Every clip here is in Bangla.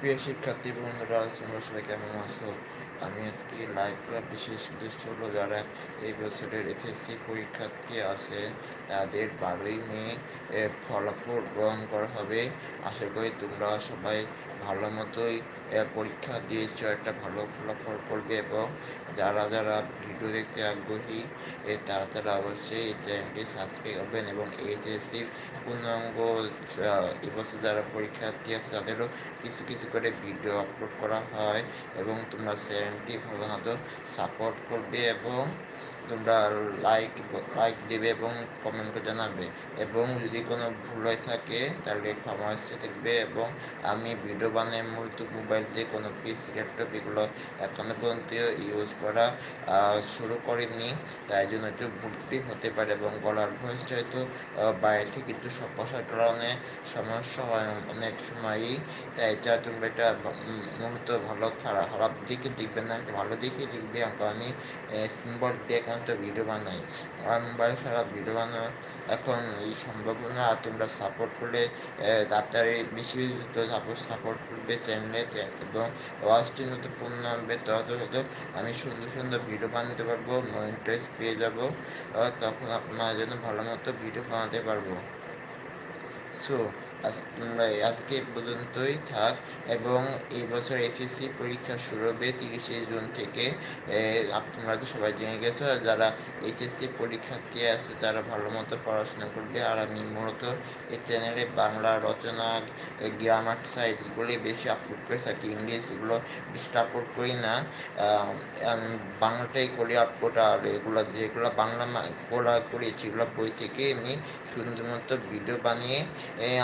প্রিয় শিক্ষার্থী বন্ধুরা, তোমরা সবাই কেমন আছো? আমি আজকে লাইভ করার বিশেষ উদ্দেশ্য হলো যারা এই বছরের এসএসসি পরীক্ষার্থী আছে, তাদের বারোই মে ফলাফল গ্রহণ করা হবে। আশা করি তোমরা সবাই ভালো মতোই পরীক্ষা দিয়েছ, একটা ভালো ফলাফল করবে এবং যারা যারা ভিডিও দেখতে আগ্রহী তারা তারা অবশ্যই এই চ্যানেলটি সাবস্ক্রাইব করবেন এবং এইচএসসির পূর্ণাঙ্গ এবছর যারা পরীক্ষার্থী আছে, তাদেরও কিছু কিছু করে ভিডিও আপলোড করা হয় এবং তোমরা চ্যানেলটি ভালো মতো সাপোর্ট করবে এবং তোমরা লাইক লাইক দেবে এবং কমেন্ট করে জানাবে। এবং যদি কোনো ভুল হয়ে থাকে, তাহলে ক্ষমা আসতে থাকবে এবং আমি ভিডিও বানাই মূলত মোবাইল দিয়ে কোনো পিসি ল্যাপটপ এগুলো এখনও পর্যন্ত ইউজ করা শুরু করিনি। তাই জন্য একটু ভুল হতে পারে এবং গলার ভয়েসটা হয়তো বাইরে থেকে একটু বসার কারণে সমস্যা হয় অনেক সময়ই। তাই এটা তোমরা এটা মূলত ভালো খারাপ খারাপ দিকে দেখবে না, ভালো দিকে দেখবে। আমি সিম্বল দিয়ে একমাত্র ভিডিও বানাই। মোবাইল ছাড়া ভিডিও বানানো এখন এই সম্ভব না। তোমরা সাপোর্ট করলে তাড়াতাড়ি বেশি তো সাপোর্ট সাপোর্ট করবে চ্যানেলে এবং ওয়াচটি যত পূর্ণ হবে তত তত আমি সুন্দর সুন্দর ভিডিও বানাতে পারব ইন্টারেস্ট পেয়ে যাব তখন আপনার জন্য ভালো মতো ভিডিও বানাতে পারব। সো আজকে পর্যন্তই থাক এবং এই বছর এসএসসি পরীক্ষা শুরু হবে তিরিশে জুন থেকে। তোমরা তো সবাই জেনে গেছো, যারা এইচএসসি পরীক্ষার্থী আছে, তারা ভালো মতো পড়াশোনা করবে। আর আমি মূলত এই চ্যানেলে বাংলা রচনা গ্রামার সাইড এগুলি বেশি আপলোড করে থাকি ইংলিশ এগুলো বেশি আপলোড করি না। বাংলাটাই করি আপলোড আর এগুলো যেগুলো বাংলা পড়া করি, সেগুলো বই থেকে এমনি সুন্দর মতো ভিডিও বানিয়ে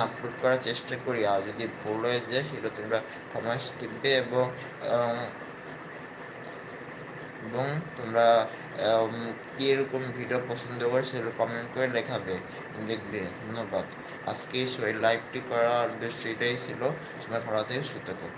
আপলোড করার চেষ্টা করি। আর যদি ভুল হয়ে যায়, সেটা তোমরা কমেন্টস দিবে এবং এবং তোমরা কীরকম ভিডিও পছন্দ করে সেগুলো কমেন্ট করে লেখাবে। দেখবে। ধন্যবাদ। আজকে লাইভটি করার উদ্দেশ্য এটাই ছিল। তোমরা ভালো থেকে থাকো।